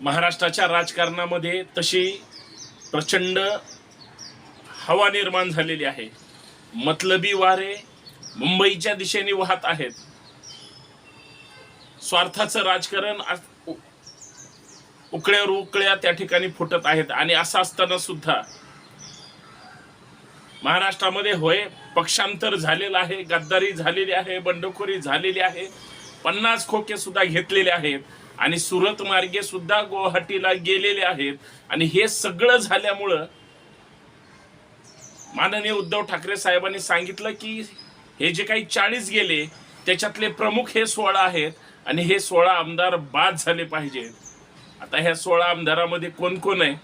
महाराष्ट्राच्या राजकारणामध्ये तशी प्रचंड हवा निर्माण झालेली आहे. मतलबी वारे मुंबईच्या दिशेने वाहत आहेत. स्वार्थाचं राजकारण आज रुकळ्या उकळ्यावर उकळ्या त्या ठिकाणी फुटत आहेत आणि असं असताना सुद्धा महाराष्ट्रामध्ये होय पक्षांतर झालेलं आहे गद्दारी झालेली आहे बंडखोरी झालेली आहे पन्नास खोके सुद्धा घेतलेले आहेत. आणि सुरत मार्गे सुद्धा गुवाहाटीला गेलेले आहेत. आणि हे सगळं झाल्यामुळं माननीय उद्धव ठाकरे साहेबांनी सांगितलं की हे जे काही चाळीस गेले त्याच्यातले प्रमुख हे सोळा आहेत आणि हे सोळा आमदार बाद झाले पाहिजेत. आता ह्या सोळा आमदारामध्ये कोण कोण आहे?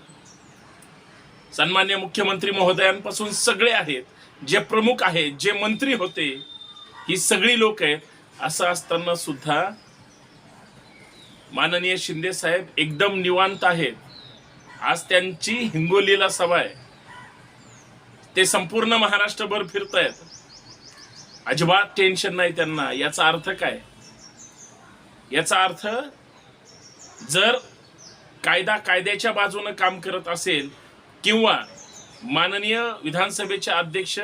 सन्मान्य मुख्यमंत्री महोदयांपासून सगळे आहेत. जे प्रमुख आहेत जे मंत्री होते ही सगळी लोक आहेत. असं असताना सुद्धा माननीय शिंदे साहेब एकदम निवांत आहेत. आज त्यांची हिंगोलीला सभा आहे. ते संपूर्ण महाराष्ट्रभर फिरतायत. अजिबात टेन्शन नाही त्यांना. याचा अर्थ काय? याचा अर्थ जर कायदा कायद्याच्या बाजूनं काम करत असेल किंवा माननीय विधानसभेचे अध्यक्ष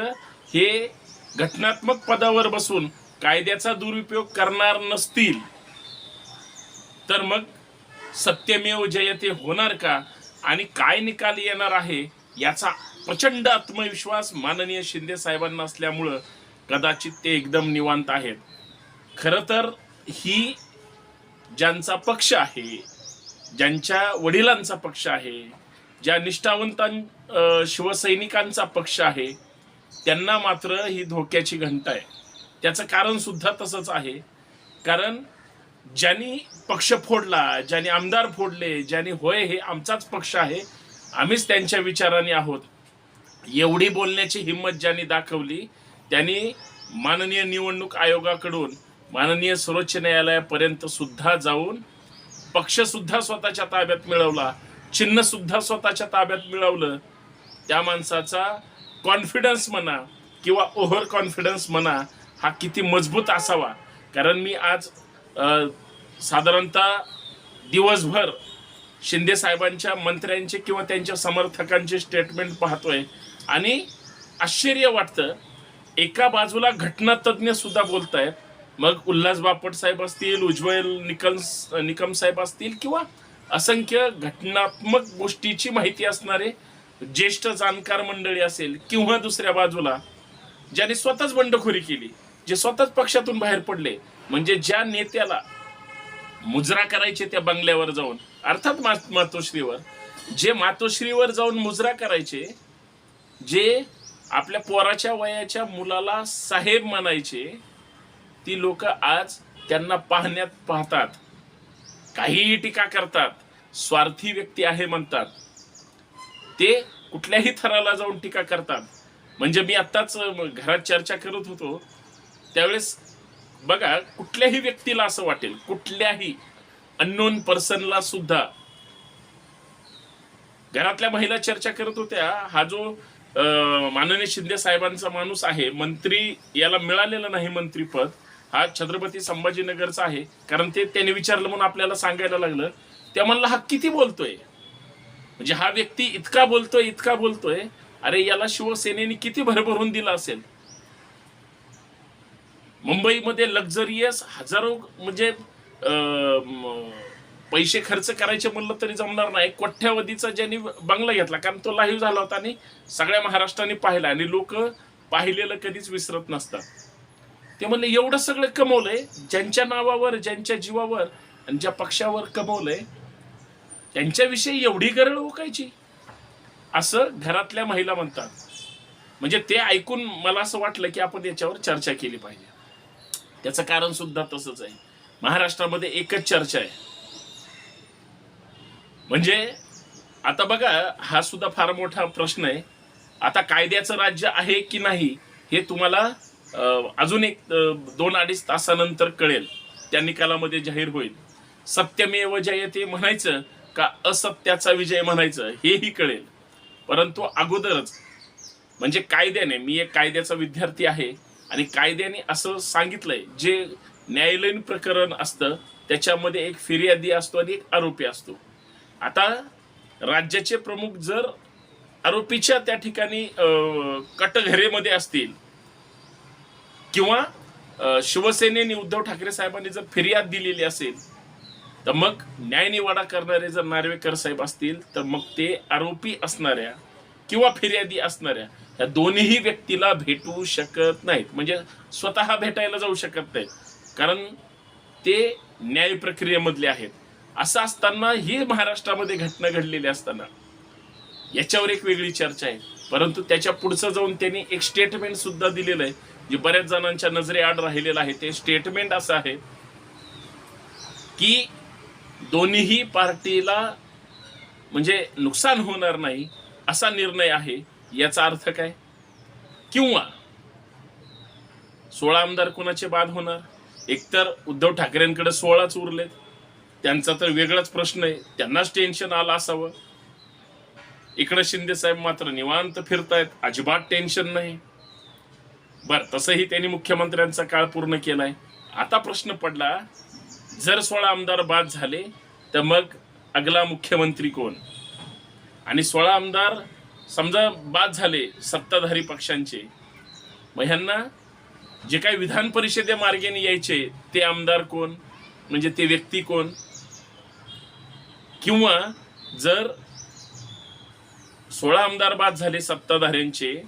हे घटनात्मक पदावर बसून कायद्याचा दुरुपयोग करणार नसतील तर मग सत्यमेव जयते होणार का? आणि काय निकाल येणार आहे? याचा प्रचंड आत्मविश्वास माननीय शिंदे साहेबांना असल्यामुळं कदाचित ते एकदम निवांत आहेत. खरं तर ही ज्यांचा पक्ष आहे ज्यांच्या वडिलांचा पक्ष आहे ज्या निष्ठावंतां शिवसैनिकांचा पक्ष आहे त्यांना मात्र ही धोक्याची घंटा आहे. त्याचं कारण सुद्धा तसंच आहे. कारण ज्यांनी पक्ष फोडला ज्यांनी आमदार फोडले ज्यांनी होय हे आमचाच पक्ष आहे आम्हीच त्यांच्या विचाराने आहोत. एवढी बोलण्याची हिंमत ज्यांनी दाखवली त्यांनी माननीय निवडणूक आयोगाकडून माननीय सर्वोच्च न्यायालयापर्यंत सुद्धा जाऊन पक्षसुद्धा स्वतःच्या ताब्यात मिळवला चिन्हसुद्धा स्वतःच्या ताब्यात मिळवलं. त्या माणसाचा कॉन्फिडन्स म्हणा किंवा ओव्हर कॉन्फिडन्स म्हणा हा किती मजबूत असावा. कारण मी आज साधारणतः दिवसभर शिंदे साहेबांच्या मंत्र्यांचे किंवा त्यांच्या समर्थकांचे स्टेटमेंट पाहतोय. आणि आश्चर्य वाटतं एका बाजूला घटनातज्ञ सुद्धा बोलतायत. मग उल्हास बापट साहेब असतील उज्ज्वल निकम निकम साहेब असतील किंवा असंख्य घटनात्मक गोष्टीची माहिती असणारे ज्येष्ठ जाणकार मंडळी असेल किंवा दुसऱ्या बाजूला ज्याने स्वतःच बंडखोरी केली जे स्वतःच पक्षातून बाहेर पडले म्हणजे ज्या नेत्याला मुजरा करायचे त्या बंगल्यावर जाऊन अर्थात मा मातोश्रीवर. जे मातोश्रीवर जाऊन मुजरा करायचे जे आपल्या पोराच्या वयाच्या मुलाला साहेब म्हणायचे ती लोक आज त्यांना पाहण्यात पाहतात. काहीही टीका करतात. स्वार्थी व्यक्ती आहे म्हणतात. ते कुठल्याही थराला जाऊन टीका करतात. म्हणजे मी आत्ताच घरात चर्चा करत होतो. त्यावेळेस बघा कुठल्याही व्यक्तीला असं वाटेल कुठल्याही अननोन पर्सनला सुद्धा. घरातल्या महिला चर्चा करत होत्या हा जो माननीय शिंदे साहेबांचा माणूस आहे मंत्री याला मिळालेलं नाही मंत्रीपद हा छत्रपती संभाजीनगरचा आहे कारण ते त्याने विचारलं म्हणून आपल्याला सांगायला लागलं. त्या म्हणला हा किती बोलतोय? म्हणजे हा व्यक्ती इतका बोलतोय इतका बोलतोय अरे याला शिवसेनेने किती भरभरून दिला असेल? मुंबईमध्ये लक्झरियस हजारो म्हणजे अं, पैसे खर्च करायचे म्हणलं तरी जमणार नाही. कोठ्यावधीचा ज्यांनी बंगला घेतला कारण तो लाईव्ह झाला होता आणि सगळ्या महाराष्ट्राने पाहिला आणि लोक पाहिलेलं कधीच विसरत नसतात. ते म्हणले एवढं सगळं कमवलंय ज्यांच्या नावावर ज्यांच्या जीवावर आणि ज्या पक्षावर कमवलंय त्यांच्याविषयी एवढी गरळ ओकायची? असं घरातल्या महिला म्हणतात. म्हणजे ते ऐकून मला असं वाटलं की आपण याच्यावर चर्चा केली पाहिजे. त्याचं कारण सुद्धा तसंच आहे. महाराष्ट्रामध्ये एकच चर्चा आहे. म्हणजे आता बघा हा सुद्धा फार मोठा प्रश्न आहे. आता कायद्याचं राज्य आहे की नाही हे तुम्हाला अजून एक दोन अडीच तासानंतर कळेल. त्या निकालामध्ये जाहीर होईल. सत्यमेव जयते म्हणायचं का असत्याचा विजय म्हणायचं हेही कळेल. परंतु अगोदरच म्हणजे कायद्याने मी एक कायद्याचा विद्यार्थी आहे. आणि कायद्याने असं सांगितलंय जे न्यायालयीन प्रकरण असतं त्याच्यामध्ये एक फिर्यादी असतो आणि एक आरोपी असतो. आता राज्याचे प्रमुख जर आरोपीच्या त्या ठिकाणी कटघरेमध्ये असतील किंवा शिवसेनेने उद्धव ठाकरे साहेबांनी जर फिर्याद दिलेली असेल तर मग न्यायनिवाडा करणारे जर नार्वेकर साहेब असतील तर मग ते आरोपी असणाऱ्या किंवा फिर्यादी असणाऱ्या या दोन्ही व्यक्तीला भेटू शकत नाहीत. म्हणजे स्वतः भेटायला जाऊ शकत नाहीत. कारण ते न्याय प्रक्रियेमधले आहेत. असं असताना ही महाराष्ट्रामध्ये घटना घडलेली असताना याच्यावर एक वेगळी चर्चा आहे. परंतु त्याच्या पुढचं जाऊन त्यांनी एक स्टेटमेंट सुद्धा दिलेलं आहे. जे बऱ्याच जणांच्या नजरेआड राहिलेलं आहे. ते स्टेटमेंट असं आहे की दोन्हीही पार्टीला म्हणजे नुकसान होणार नाही असा निर्णय आहे. याचा अर्थ काय? किंवा सोळा आमदार कोणाचे बाद होणार? एकतर उद्धव ठाकरेंकडे सोळाच उरलेत. त्यांचा तर वेगळाच प्रश्न आहे. त्यांनाच टेन्शन आलं असावं. इकडे शिंदे साहेब मात्र निवांत फिरतायत. अजिबात टेन्शन नाही. बर तसंही त्यांनी मुख्यमंत्र्यांचा काळ पूर्ण केलाय. आता प्रश्न पडला जर सोळा आमदार बाद झाले तर मग अगला मुख्यमंत्री कोण? आणि सोळा आमदार समजा बाद झाले सत्ताधारी पक्षांचे मग ह्यांना जे काही विधान परिषदे मार्गेने यायचे ते आमदार कोण? म्हणजे ते व्यक्ती कोण? किंवा जर सोळा आमदार बाद झाले सत्ताधाऱ्यांचे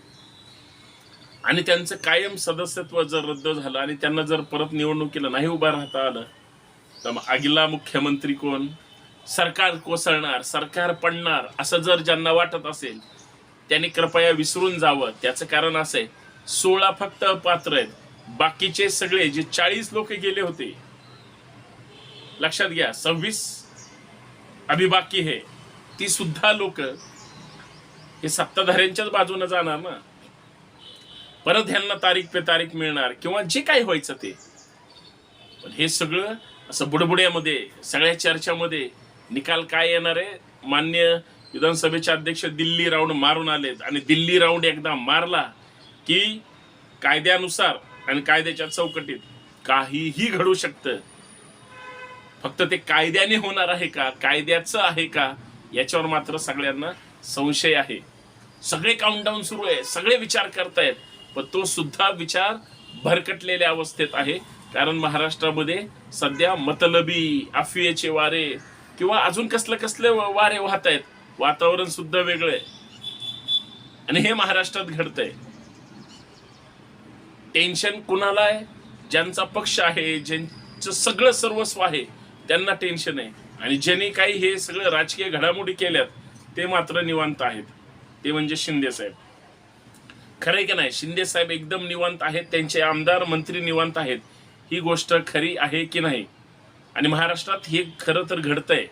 आणि त्यांचं कायम सदस्यत्व जर रद्द झालं आणि त्यांना जर परत निवडणुकीला नाही उभा राहता आलं तर मग आगिला मुख्यमंत्री कोण? सरकार कोसळणार सरकार पडणार असं जर ज्यांना वाटत असेल त्यांनी कृपया विसरून जावं. त्याचं कारण असं आहे सोळा फक्त पात्र आहेत. बाकीचे सगळे जे चाळीस लोक गेले होते लक्षात घ्या सव्वीस अभिबाकी हे ती सुद्धा लोक हे सत्ताधाऱ्यांच्याच बाजूने जाणार ना? परत ह्यांना तारीख पे तारीख मिळणार किंवा जे काही व्हायचं ते. पण हे सगळं असं बुडबुड्यामध्ये सगळ्या चर्चामध्ये निकाल काय येणार आहे? मान्य विधानसभेचे अध्यक्ष दिल्ली राऊंड मारून आलेत आणि दिल्ली राऊंड एकदा मारला की कायद्यानुसार आणि कायद्याच्या चौकटीत काहीही घडू शकतं. फक्त ते कायद्याने होणार आहे का? कायद्याचं आहे का? याच्यावर मात्र सगळ्यांना संशय आहे. सगळे काउंटडाऊन सुरू आहे. सगळे विचार करतायत. पण तो सुद्धा विचार भरकटलेल्या अवस्थेत आहे. कारण महाराष्ट्रामध्ये सध्या मतलबी अफवेचे वारे किंवा अजून कसले कसले वारे वाहत आहेत वातावरण सुद्धा वेगळं आहे. आणि हे महाराष्ट्रात घडतंय. टेन्शन कुणाला आहे? ज्यांचा पक्ष आहे ज्यांचं सगळं सर्वस्व आहे त्यांना टेन्शन आहे. आणि ज्यांनी काही हे सगळं राजकीय घडामोडी केल्यात ते मात्र निवांत आहेत. ते म्हणजे शिंदे साहेब. खरंय की नाही? शिंदे साहेब एकदम निवांत आहेत. त्यांचे आमदार मंत्री निवांत आहेत. ही गोष्ट खरी आहे की नाही? आणि महाराष्ट्रात हे खरं तर घडतंय.